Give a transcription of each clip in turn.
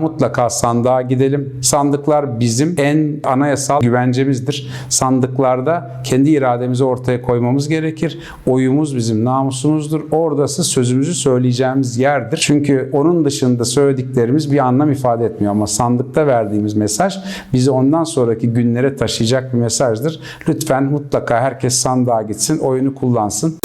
Mutlaka sandığa gidelim. Sandıklar bizim en anayasal güvencemizdir. Sandıklarda kendi irademizi ortaya koymamız gerekir. Oyumuz bizim namusumuzdur. Oradası sözümüzü söyleyeceğimiz yerdir. Çünkü onun dışında söylediklerimiz bir anlam ifade etmiyor. Ama sandıkta verdiğimiz mesaj bizi ondan sonraki günlere taşıyacak bir mesajdır. Lütfen mutlaka herkes sandığa gitsin, oyunu kullansın.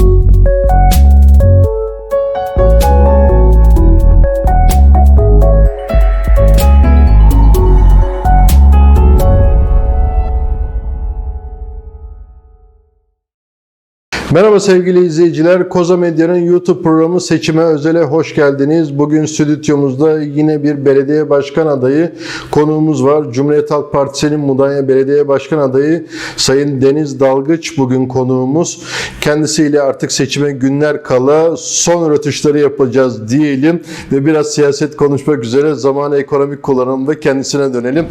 Merhaba sevgili izleyiciler. Koza Medya'nın YouTube programı Seçime Özel'e hoş geldiniz. Bugün stüdyomuzda yine bir belediye başkan adayı konuğumuz var. Cumhuriyet Halk Partisi'nin Mudanya Belediye Başkan adayı Sayın Deniz Dalgıç bugün konuğumuz. Kendisiyle artık seçime günler kala son rötuşları yapacağız diyelim ve biraz siyaset konuşmak üzere zamanı ekonomik kullanımda kendisine dönelim.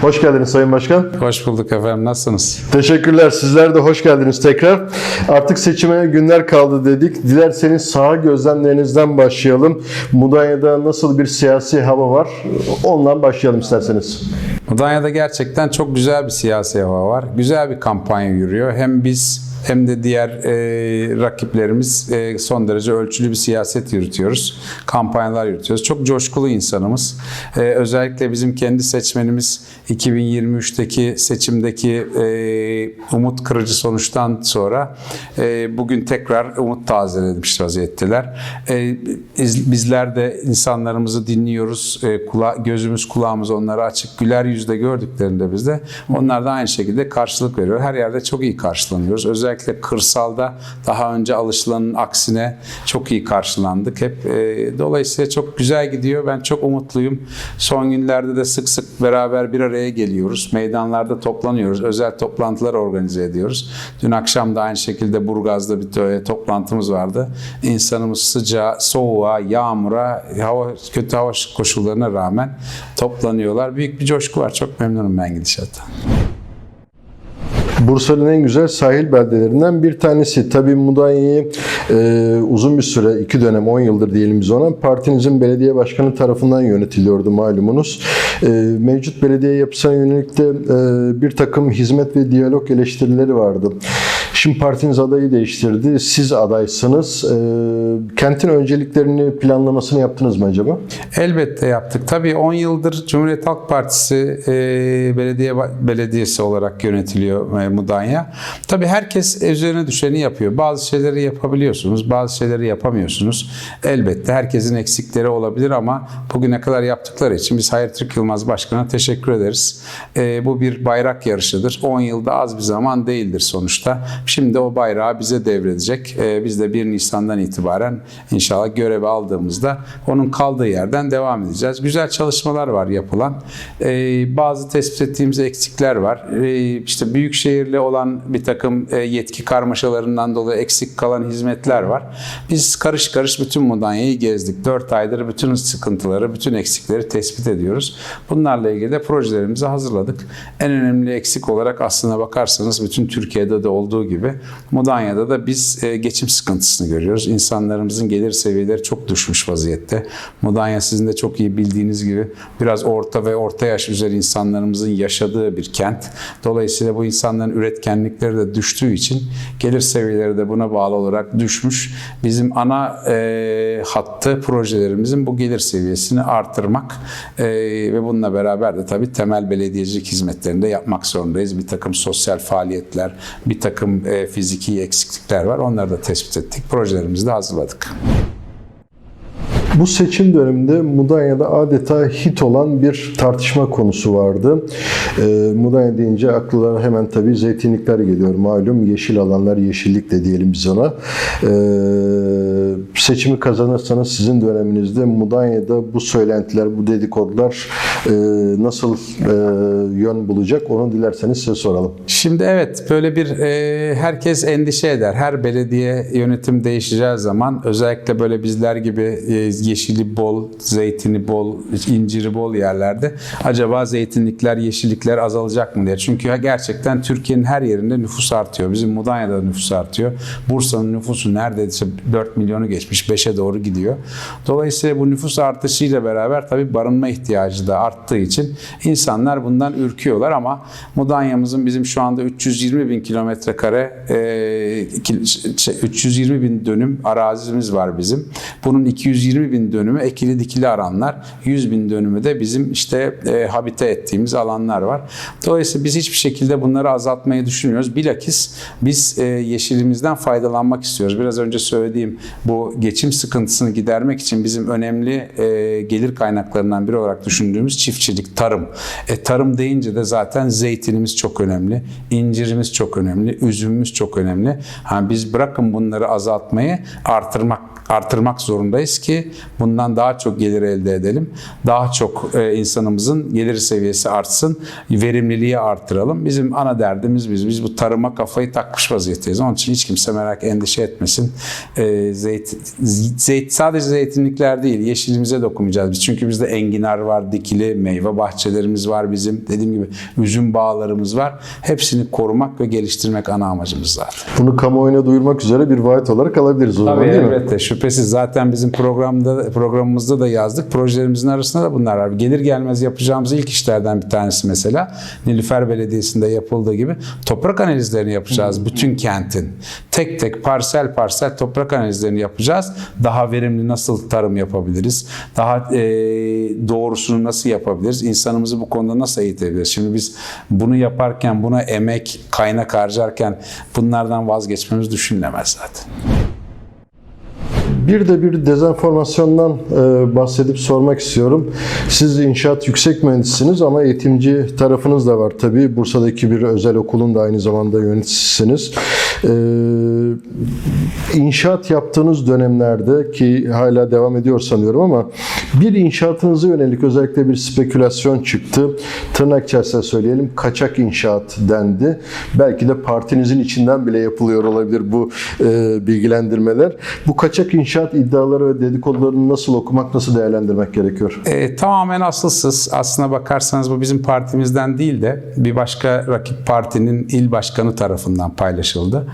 Hoş geldiniz Sayın Başkan. Hoş bulduk efendim. Nasılsınız? Teşekkürler. Sizler de hoş geldiniz tekrar. Artık seçime günler kaldı dedik. Dilerseniz saha gözlemlerinizden başlayalım. Mudanya'da nasıl bir siyasi hava var? Ondan başlayalım isterseniz. Mudanya'da gerçekten çok güzel bir siyasi hava var. Güzel bir kampanya yürüyor. Hem biz hem de diğer e, rakiplerimiz e, son derece ölçülü bir siyaset yürütüyoruz. Kampanyalar yürütüyoruz. Çok coşkulu insanımız. E, özellikle bizim kendi seçmenimiz 2023'teki seçimdeki e, umut kırıcı sonuçtan sonra e, bugün tekrar umut tazelemiş vaziyetteler. E, biz- bizler de insanlarımızı dinliyoruz. E, kula- gözümüz kulağımız onlara açık. Güler yüzle gördüklerinde biz de onlar da aynı şekilde karşılık veriyor. Her yerde çok iyi karşılanıyoruz. Özellikle kırsalda daha önce alışılanın aksine çok iyi karşılandık. Hep e, dolayısıyla çok güzel gidiyor. Ben çok umutluyum. Son günlerde de sık sık beraber bir araya geliyoruz. Meydanlarda toplanıyoruz. Özel toplantılar organize ediyoruz. Dün akşam da aynı şekilde Burgaz'da bir to- toplantımız vardı. İnsanımız sıcağa, soğuğa, yağmura, hava kötü hava koşullarına rağmen toplanıyorlar. Büyük bir coşku var. Çok memnunum ben gidişattan. Bursa'nın en güzel sahil beldelerinden bir tanesi. Tabii Mudanya'yı e, uzun bir süre, iki dönem, 10 yıldır diyelim biz ona, partinizin belediye başkanı tarafından yönetiliyordu malumunuz. E, mevcut belediye yapısına yönelik de e, bir takım hizmet ve diyalog eleştirileri vardı. Şimdi partiniz adayı değiştirdi. Siz adaysınız. E, kentin önceliklerini planlamasını yaptınız mı acaba? Elbette yaptık. Tabii 10 yıldır Cumhuriyet Halk Partisi e, belediye belediyesi olarak yönetiliyor e, Mudanya. Tabii herkes üzerine düşeni yapıyor. Bazı şeyleri yapabiliyorsunuz, bazı şeyleri yapamıyorsunuz. Elbette herkesin eksikleri olabilir ama bugüne kadar yaptıkları için biz Hayır Türk Yılmaz Başkan'a teşekkür ederiz. E, bu bir bayrak yarışıdır. 10 yılda az bir zaman değildir sonuçta. Şimdi o bayrağı bize devredecek. E, biz de 1 Nisan'dan itibaren inşallah görevi aldığımızda onun kaldığı yerden devam edeceğiz. Güzel çalışmalar var yapılan. E, bazı tespit ettiğimiz eksikler var. E, işte büyük şehirle olan bir takım e, yetki karmaşalarından dolayı eksik kalan hizmetler var. Biz karış karış bütün Mudanya'yı gezdik. 4 aydır bütün sıkıntıları, bütün eksikleri tespit ediyoruz. Bunlarla ilgili de projelerimizi hazırladık. En önemli eksik olarak aslına bakarsanız bütün Türkiye'de de olduğu gibi Mudanya'da da biz e, geçim sıkıntısını görüyoruz. İnsanlarımızın gelir seviyeleri çok düşmüş vaziyette. Mudanya sizin de çok iyi bildiğiniz gibi biraz orta ve orta yaş üzeri insanlarımızın yaşadığı bir kent. Dolayısıyla bu insanların üretkenlikleri de düştüğü için gelir seviyeleri de buna bağlı olarak düşmüş. Bizim ana e, hattı projelerimizin bu gelir seviyesini artırmak e, ve bununla beraber de tabii temel belediyecilik hizmetlerini de yapmak zorundayız. Bir takım sosyal faaliyetler, bir takım e, fiziki eksiklikler var. Onları da tespit ettik. Projelerimizi de hazırladık. Bu seçim döneminde Mudanya'da adeta hit olan bir tartışma konusu vardı. Ee, Mudanya deyince akıllara hemen tabii zeytinlikler geliyor. Malum yeşil alanlar, yeşillik de diyelim biz ona. Ee, seçimi kazanırsanız sizin döneminizde Mudanya'da bu söylentiler, bu dedikodular e, nasıl e, yön bulacak onu dilerseniz size soralım. Şimdi evet böyle bir e, herkes endişe eder. Her belediye yönetim değişeceği zaman özellikle böyle bizler gibi e, yeşili bol, zeytini bol, inciri bol yerlerde acaba zeytinlikler, yeşillikler azalacak mı diye. Çünkü gerçekten Türkiye'nin her yerinde nüfus artıyor. Bizim Mudanya'da nüfus artıyor. Bursa'nın nüfusu neredeyse 4 milyonu geçmiş, 5'e doğru gidiyor. Dolayısıyla bu nüfus artışıyla beraber tabii barınma ihtiyacı da arttığı için insanlar bundan ürküyorlar ama Mudanya'mızın bizim şu anda 320 bin kilometre kare e, ki- şey, 320 bin dönüm arazimiz var bizim. Bunun 220 bin dönümü ekili dikili alanlar, 100 bin dönümü de bizim işte e, habite ettiğimiz alanlar var. Dolayısıyla biz hiçbir şekilde bunları azaltmayı düşünmüyoruz. Bilakis biz e, yeşilimizden faydalanmak istiyoruz. Biraz önce söylediğim bu geçim sıkıntısını gidermek için bizim önemli e, gelir kaynaklarından biri olarak düşündüğümüz çiftçilik, tarım. E, tarım deyince de zaten zeytinimiz çok önemli, incirimiz çok önemli, üzümümüz çok önemli. Ha, biz bırakın bunları azaltmayı artırmak artırmak zorundayız ki bundan daha çok gelir elde edelim. Daha çok e, insanımızın gelir seviyesi artsın, verimliliği artıralım. Bizim ana derdimiz biz. Biz bu tarıma kafayı takmış vaziyetteyiz. Onun için hiç kimse merak endişe etmesin. E, zeyt, zeyt, sadece zeytinlikler değil, yeşilimize dokunmayacağız biz. Çünkü bizde enginar var, dikili meyve bahçelerimiz var bizim. Dediğim gibi üzüm bağlarımız var. Hepsini korumak ve geliştirmek ana amacımız zaten. Bunu kamuoyuna duyurmak üzere bir vaat olarak alabiliriz o zaman Tabii değil mi? elbette şüphesiz zaten bizim programda programımızda da yazdık. Projelerimizin arasında da bunlar var. Gelir gelmez yapacağımız ilk işlerden bir tanesi mesela Nilüfer Belediyesi'nde yapıldığı gibi toprak analizlerini yapacağız bütün kentin. Tek tek parsel parsel toprak analizlerini yapacağız. Daha verimli nasıl tarım yapabiliriz? Daha e, doğrusunu nasıl yapabiliriz? İnsanımızı bu konuda nasıl eğitebiliriz? Şimdi biz bunu yaparken buna emek, kaynak harcarken bunlardan vazgeçmemiz düşünülemez zaten. Bir de bir dezenformasyondan e, bahsedip sormak istiyorum. Siz inşaat yüksek mühendisiniz ama eğitimci tarafınız da var tabii. Bursa'daki bir özel okulun da aynı zamanda yöneticisiniz. E, inşaat yaptığınız dönemlerde ki hala devam ediyor sanıyorum ama bir inşaatınıza yönelik özellikle bir spekülasyon çıktı. Tırnak içerisinde söyleyelim kaçak inşaat dendi. Belki de partinizin içinden bile yapılıyor olabilir bu e, bilgilendirmeler. Bu kaçak inşaat iddiaları ve dedikodularını nasıl okumak, nasıl değerlendirmek gerekiyor? E, tamamen asılsız. Aslına bakarsanız bu bizim partimizden değil de bir başka rakip partinin il başkanı tarafından paylaşıldı.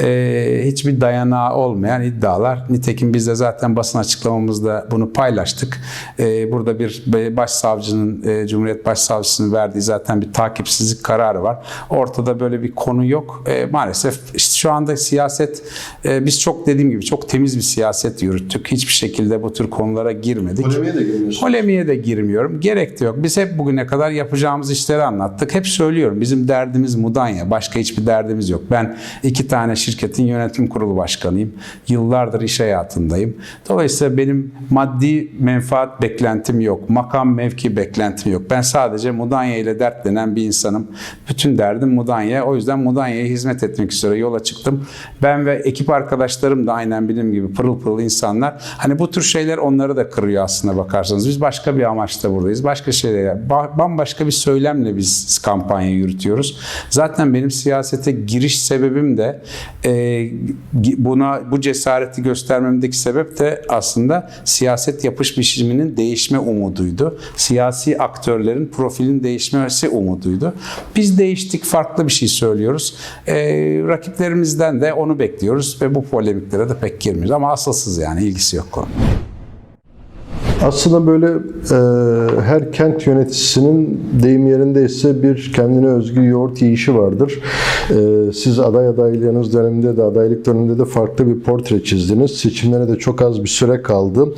E, hiçbir dayanağı olmayan iddialar. Nitekim biz de zaten basın açıklamamızda bunu paylaştık. E, burada bir başsavcının, e, Cumhuriyet Başsavcısının verdiği zaten bir takipsizlik kararı var. Ortada böyle bir konu yok. E, maalesef işte şu anda siyaset, e, biz çok dediğim gibi çok temiz bir siyaset yürüttük. Hiçbir şekilde bu tür konulara girmedik. Polemiğe de girmiyorsunuz. Polemiğe de girmiyorum. Gerek de yok. Biz hep bugüne kadar yapacağımız işleri anlattık. Hep söylüyorum. Bizim derdimiz Mudanya. Başka hiçbir derdimiz yok. Ben iki tane şirketin yönetim kurulu başkanıyım. Yıllardır iş hayatındayım. Dolayısıyla benim maddi menfaat beklentim yok. Makam mevki beklentim yok. Ben sadece Mudanya ile dertlenen bir insanım. Bütün derdim Mudanya. O yüzden Mudanya'ya hizmet etmek üzere yola çıktım. Ben ve ekip arkadaşlarım da aynen benim gibi pırıl pırıl insanlar. Hani bu tür şeyler onları da kırıyor aslında bakarsanız. Biz başka bir amaçla buradayız. Başka şeyler, ba- bambaşka bir söylemle biz kampanya yürütüyoruz. Zaten benim siyasete giriş sebebim de e, buna bu cesareti göstermemdeki sebep de aslında siyaset yapış biçiminin değişme umuduydu. Siyasi aktörlerin profilin değişmesi umuduydu. Biz değiştik, farklı bir şey söylüyoruz. E, rakiplerimizden de onu bekliyoruz ve bu polemiklere de pek girmiyoruz. Ama asılsız yani ilgisi yok konu. Aslında böyle e, her kent yöneticisinin deyim yerindeyse bir kendine özgü yoğurt yiyişi vardır. E, siz aday adaylığınız döneminde de adaylık döneminde de farklı bir portre çizdiniz. Seçimlere de çok az bir süre kaldı.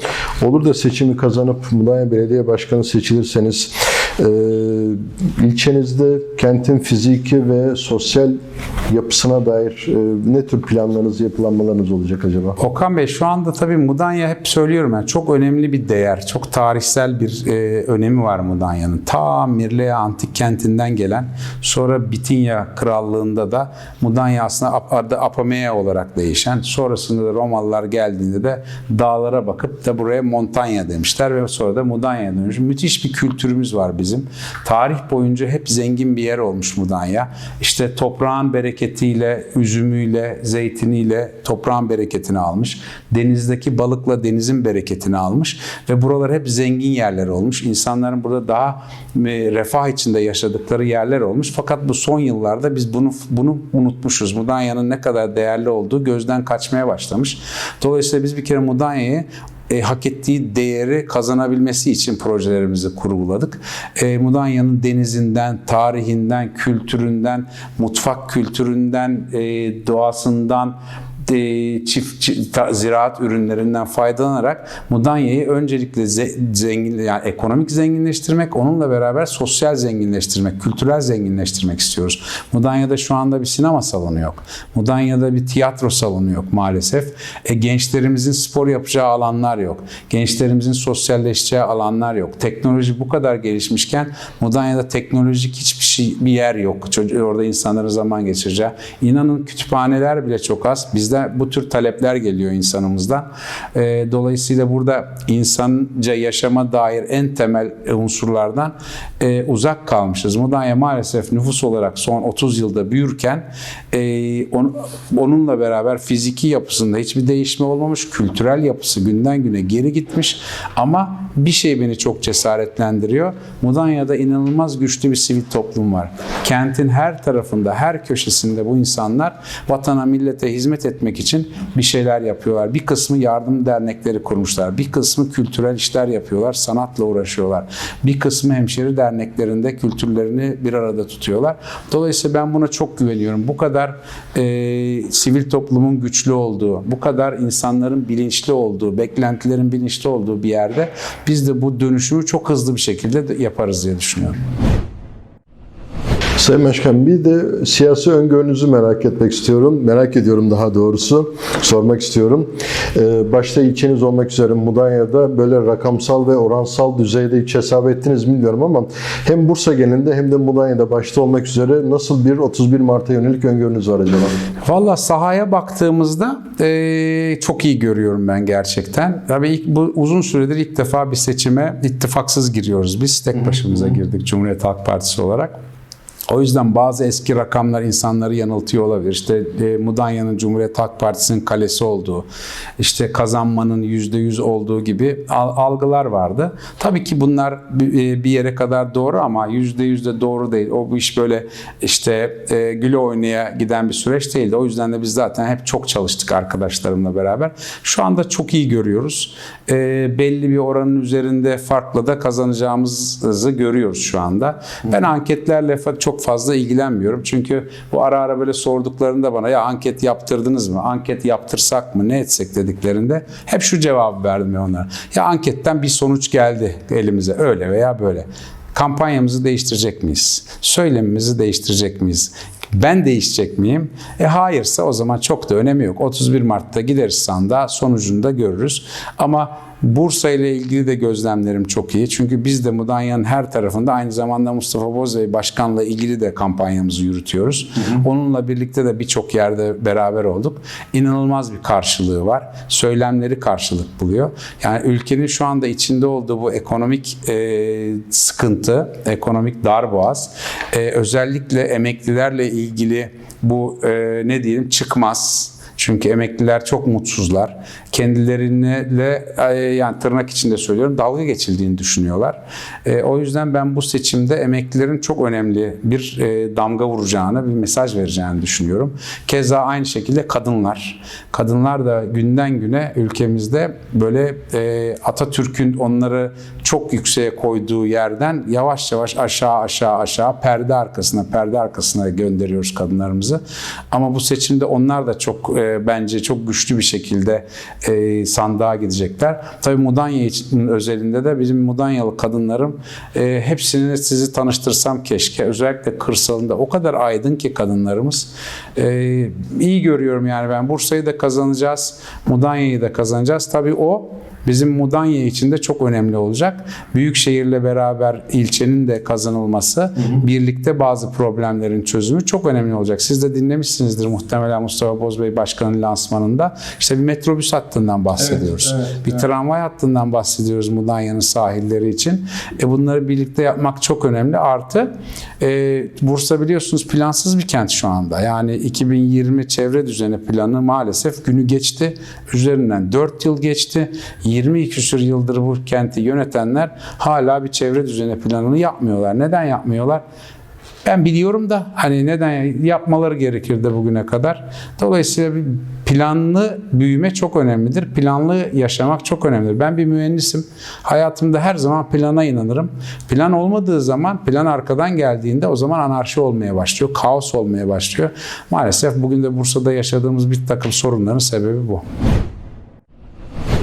Olur da seçimi kazanıp Mudanya Belediye Başkanı seçilirseniz e, ilçenizde kentin fiziki ve sosyal yapısına dair e, ne tür planlarınız, yapılanmalarınız olacak acaba? Okan Bey şu anda tabii Mudanya hep söylüyorum ben çok önemli bir değer. Çok tarihsel bir e, önemi var Mudanya'nın. Ta Mirleya antik kentinden gelen sonra Bitinya krallığında da Mudanya aslında adı Apamea olarak değişen sonrasında da Romalılar geldiğinde de dağlara bakıp da buraya Montanya demişler ve sonra da Mudanya dönmüş. Müthiş bir kültürümüz var bizim. Bizim. Tarih boyunca hep zengin bir yer olmuş Mudanya. İşte toprağın bereketiyle, üzümüyle, zeytiniyle toprağın bereketini almış. Denizdeki balıkla denizin bereketini almış ve buralar hep zengin yerler olmuş. İnsanların burada daha e, refah içinde yaşadıkları yerler olmuş. Fakat bu son yıllarda biz bunu bunu unutmuşuz. Mudanya'nın ne kadar değerli olduğu gözden kaçmaya başlamış. Dolayısıyla biz bir kere Mudanya'yı e, hak ettiği değeri kazanabilmesi için projelerimizi kurguladık. E, Mudanya'nın denizinden, tarihinden, kültüründen, mutfak kültüründen, e, doğasından, çift, çift- ta- ziraat ürünlerinden faydalanarak Mudanya'yı öncelikle ze- zengin yani ekonomik zenginleştirmek, onunla beraber sosyal zenginleştirmek, kültürel zenginleştirmek istiyoruz. Mudanya'da şu anda bir sinema salonu yok. Mudanya'da bir tiyatro salonu yok maalesef. E, gençlerimizin spor yapacağı alanlar yok. Gençlerimizin sosyalleşeceği alanlar yok. Teknoloji bu kadar gelişmişken Mudanya'da teknolojik hiçbir şey bir yer yok. Çocuğu orada insanların zaman geçireceği. İnanın kütüphaneler bile çok az. Bizde bu tür talepler geliyor insanımızdan. E, dolayısıyla burada insanca yaşama dair en temel unsurlardan e, uzak kalmışız. Mudanya maalesef nüfus olarak son 30 yılda büyürken e, on- onunla beraber fiziki yapısında hiçbir değişme olmamış. Kültürel yapısı günden güne geri gitmiş. Ama bir şey beni çok cesaretlendiriyor. Mudanya'da inanılmaz güçlü bir sivil toplum var. Kentin her tarafında, her köşesinde bu insanlar vatana, millete hizmet etmek için bir şeyler yapıyorlar. Bir kısmı yardım dernekleri kurmuşlar. Bir kısmı kültürel işler yapıyorlar, sanatla uğraşıyorlar. Bir kısmı hemşeri derneklerinde kültürlerini bir arada tutuyorlar. Dolayısıyla ben buna çok güveniyorum. Bu kadar e, sivil toplumun güçlü olduğu, bu kadar insanların bilinçli olduğu, beklentilerin bilinçli olduğu bir yerde biz de bu dönüşümü çok hızlı bir şekilde de yaparız diye düşünüyorum. Sayın Başkan bir de siyasi öngörünüzü merak etmek istiyorum. Merak ediyorum daha doğrusu. Sormak istiyorum. Ee, başta ilçeniz olmak üzere Mudanya'da böyle rakamsal ve oransal düzeyde hiç hesap ettiniz mi bilmiyorum ama hem Bursa genelinde hem de Mudanya'da başta olmak üzere nasıl bir 31 Mart'a yönelik öngörünüz var acaba? Valla sahaya baktığımızda eee, çok iyi görüyorum ben gerçekten. Tabii ilk, bu uzun süredir ilk defa bir seçime ittifaksız giriyoruz. Biz tek başımıza girdik Cumhuriyet Halk Partisi olarak. O yüzden bazı eski rakamlar insanları yanıltıyor olabilir. İşte e, Mudanya'nın Cumhuriyet Halk Partisi'nin kalesi olduğu, işte kazanmanın yüzde yüz olduğu gibi al- algılar vardı. Tabii ki bunlar bir e, bir yere kadar doğru ama yüzde yüzde doğru değil. O bu iş böyle işte e, güle oynaya giden bir süreç değildi. O yüzden de biz zaten hep çok çalıştık arkadaşlarımla beraber. Şu anda çok iyi görüyoruz. E, belli bir oranın üzerinde farkla da kazanacağımızı görüyoruz şu anda. Ben anketlerle fa- çok fazla ilgilenmiyorum. Çünkü bu ara ara böyle sorduklarında bana ya anket yaptırdınız mı? Anket yaptırsak mı? Ne etsek dediklerinde hep şu cevabı verdim ya onlara. Ya anketten bir sonuç geldi elimize öyle veya böyle. Kampanyamızı değiştirecek miyiz? Söylemimizi değiştirecek miyiz? Ben değişecek miyim? E hayırsa o zaman çok da önemi yok. 31 Mart'ta gideriz sandığa sonucunu da görürüz. Ama Bursa ile ilgili de gözlemlerim çok iyi. Çünkü biz de Mudanya'nın her tarafında aynı zamanda Mustafa Bozbey Başkan'la ilgili de kampanyamızı yürütüyoruz. Onunla birlikte de birçok yerde beraber olduk. İnanılmaz bir karşılığı var. Söylemleri karşılık buluyor. Yani ülkenin şu anda içinde olduğu bu ekonomik e, sıkıntı, ekonomik darboğaz, e, özellikle emeklilerle ilgili bu e, ne diyelim çıkmaz. Çünkü emekliler çok mutsuzlar. Kendileriyle e, yani tırnak içinde söylüyorum dalga geçildiğini düşünüyorlar. E, o yüzden ben bu seçimde emeklilerin çok önemli bir e, damga vuracağını, bir mesaj vereceğini düşünüyorum. Keza aynı şekilde kadınlar. Kadınlar da günden güne ülkemizde böyle e, Atatürk'ün onları çok yükseğe koyduğu yerden yavaş yavaş aşağı aşağı aşağı perde arkasına perde arkasına gönderiyoruz kadınlarımızı. Ama bu seçimde onlar da çok e, bence çok güçlü bir şekilde e, sandığa gidecekler. Tabii Mudanya için özelinde de bizim Mudanyalı kadınlarım e, hepsini sizi tanıştırsam keşke. Özellikle kırsalında o kadar aydın ki kadınlarımız. E, iyi görüyorum yani ben Bursa'yı da kazanacağız, Mudanya'yı da kazanacağız. Tabii o bizim Mudanya için de çok önemli olacak. Büyükşehirle beraber ilçenin de kazanılması, birlikte bazı problemlerin çözümü çok önemli olacak. Siz de dinlemişsinizdir muhtemelen Mustafa Bozbey Başkan'ın lansmanında. İşte bir metrobüs hattından bahsediyoruz. Evet, evet, bir tramvay hattından bahsediyoruz Mudanya'nın sahilleri için. E bunları birlikte yapmak çok önemli. Artı e, Bursa biliyorsunuz plansız bir kent şu anda. Yani 2020 çevre düzeni planı maalesef günü geçti. Üzerinden 4 yıl geçti. 20 küsur yıldır bu kenti yönetenler hala bir çevre düzeni planını yapmıyorlar. Neden yapmıyorlar? Ben biliyorum da hani neden yapmaları gerekirdi bugüne kadar. Dolayısıyla bir planlı büyüme çok önemlidir. Planlı yaşamak çok önemlidir. Ben bir mühendisim. Hayatımda her zaman plana inanırım. Plan olmadığı zaman, plan arkadan geldiğinde o zaman anarşi olmaya başlıyor. Kaos olmaya başlıyor. Maalesef bugün de Bursa'da yaşadığımız bir takım sorunların sebebi bu.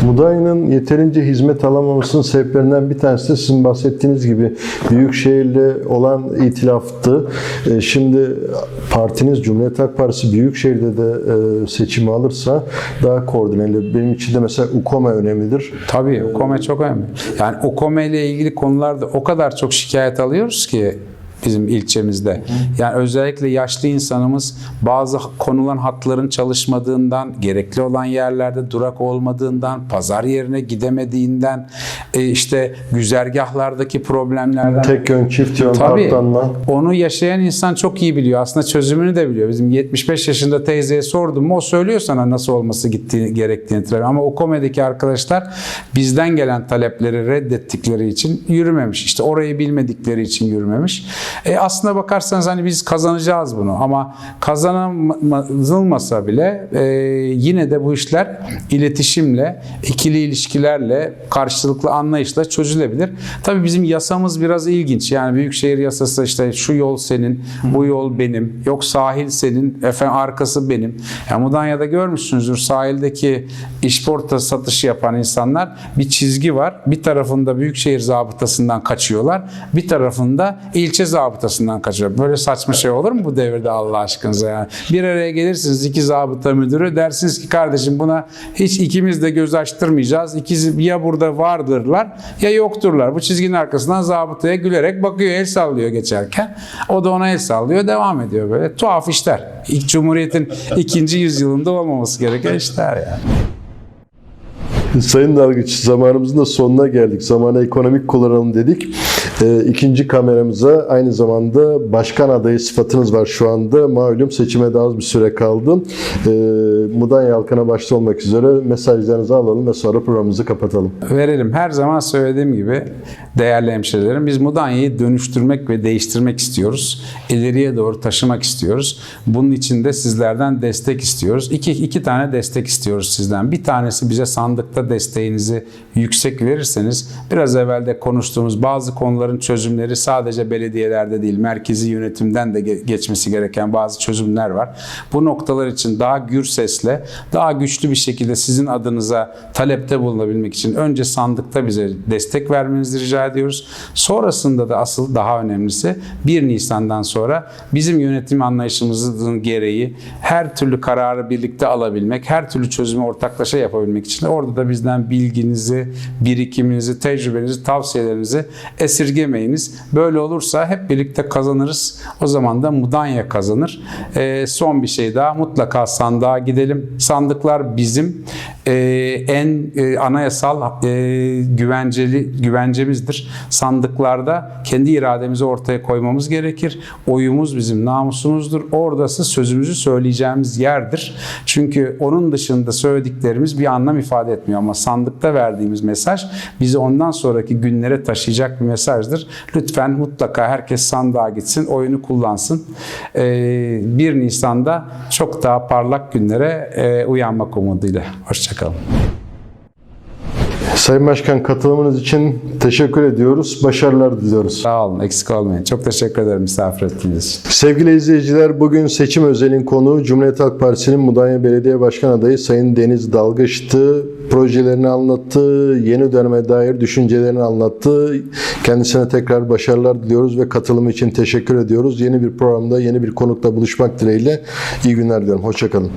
Mudanya'nın yeterince hizmet alamamasının sebeplerinden bir tanesi de sizin bahsettiğiniz gibi Büyükşehir'le olan itilaftı. E, Şimdi partiniz Cumhuriyet Halk Partisi Büyükşehir'de de e, seçimi alırsa daha koordineli. Benim için de mesela UKOME önemlidir. Tabii UKOME çok önemli. Yani UKOME ile ilgili konularda o kadar çok şikayet alıyoruz ki bizim ilçemizde. Yani özellikle yaşlı insanımız bazı konulan hatların çalışmadığından, gerekli olan yerlerde durak olmadığından, pazar yerine gidemediğinden, e, işte güzergahlardaki problemlerden Tek yön, çift yön, Tabii. Onu yaşayan insan çok iyi biliyor. Aslında çözümünü de biliyor. Bizim 75 yaşında teyzeye sordum mu o söylüyor sana nasıl olması gittiğini, gerektiğini. tabii. Ama o komedeki arkadaşlar bizden gelen talepleri reddettikleri için yürümemiş. İşte orayı bilmedikleri için yürümemiş. E aslına bakarsanız hani biz kazanacağız bunu ama kazanılmasa bile e, yine de bu işler iletişimle, ikili ilişkilerle, karşılıklı anlayışla çözülebilir. Tabii bizim yasamız biraz ilginç. Yani Büyükşehir yasası işte şu yol senin, bu yol benim, yok sahil senin, efendim arkası benim. Yani Mudanya'da görmüşsünüzdür sahildeki işporta satışı yapan insanlar bir çizgi var. Bir tarafında Büyükşehir zabıtasından kaçıyorlar. Bir tarafında ilçe zabıtasından kaçıyor. Böyle saçma şey olur mu bu devirde Allah aşkınıza yani? Bir araya gelirsiniz iki zabıta müdürü dersiniz ki kardeşim buna hiç ikimiz de göz açtırmayacağız. İkisi ya burada vardırlar ya yokturlar. Bu çizginin arkasından zabıtaya gülerek bakıyor el sallıyor geçerken. O da ona el sallıyor devam ediyor böyle. Tuhaf işler. İlk Cumhuriyet'in ikinci yüzyılında olmaması gereken işler yani. Sayın Dalgıç, zamanımızın da sonuna geldik. Zamanı ekonomik kullanalım dedik. Ee, ikinci kameramıza aynı zamanda başkan adayı sıfatınız var şu anda. Malum seçime daha az bir süre kaldı. Ee, Mudanya halkına başta olmak üzere mesajlarınızı alalım ve sonra programımızı kapatalım. verelim. Her zaman söylediğim gibi değerli hemşehrilerim biz Mudanya'yı dönüştürmek ve değiştirmek istiyoruz. İleriye doğru taşımak istiyoruz. Bunun için de sizlerden destek istiyoruz. İki, iki tane destek istiyoruz sizden. Bir tanesi bize sandıkta desteğinizi yüksek verirseniz biraz evvel de konuştuğumuz bazı konuların çözümleri sadece belediyelerde değil merkezi yönetimden de ge- geçmesi gereken bazı çözümler var. Bu noktalar için daha gür sesle, daha güçlü bir şekilde sizin adınıza talepte bulunabilmek için önce sandıkta bize destek vermenizi rica ediyoruz. Sonrasında da asıl daha önemlisi 1 Nisan'dan sonra bizim yönetim anlayışımızın gereği her türlü kararı birlikte alabilmek, her türlü çözümü ortaklaşa yapabilmek için orada da bizden bilginizi, birikiminizi, tecrübenizi, tavsiyelerinizi esirgemeyiniz. Böyle olursa hep birlikte kazanırız. O zaman da Mudanya kazanır. Ee, son bir şey daha mutlaka sandığa gidelim. Sandıklar bizim e, en e, anayasal e, güvenceli güvencemizdir. Sandıklarda kendi irademizi ortaya koymamız gerekir. Oyumuz bizim namusumuzdur. Oradası sözümüzü söyleyeceğimiz yerdir. Çünkü onun dışında söylediklerimiz bir anlam ifade etmiyor ama sandıkta verdiğimiz mesaj bizi ondan sonraki günlere taşıyacak bir mesajdır. Lütfen mutlaka herkes sandığa gitsin, oyunu kullansın. Ee, 1 Nisan'da çok daha parlak günlere e, uyanmak umuduyla. Hoşçakalın. Sayın Başkan katılımınız için teşekkür ediyoruz. Başarılar diliyoruz. Sağ olun, eksik olmayın. Çok teşekkür ederim misafir ettiğiniz için. Sevgili izleyiciler bugün seçim özelin konuğu Cumhuriyet Halk Partisi'nin Mudanya Belediye Başkan adayı Sayın Deniz Dalgıç'tı. Projelerini anlattı, yeni döneme dair düşüncelerini anlattı. Kendisine tekrar başarılar diliyoruz ve katılımı için teşekkür ediyoruz. Yeni bir programda yeni bir konukla buluşmak dileğiyle iyi günler diliyorum. Hoşçakalın.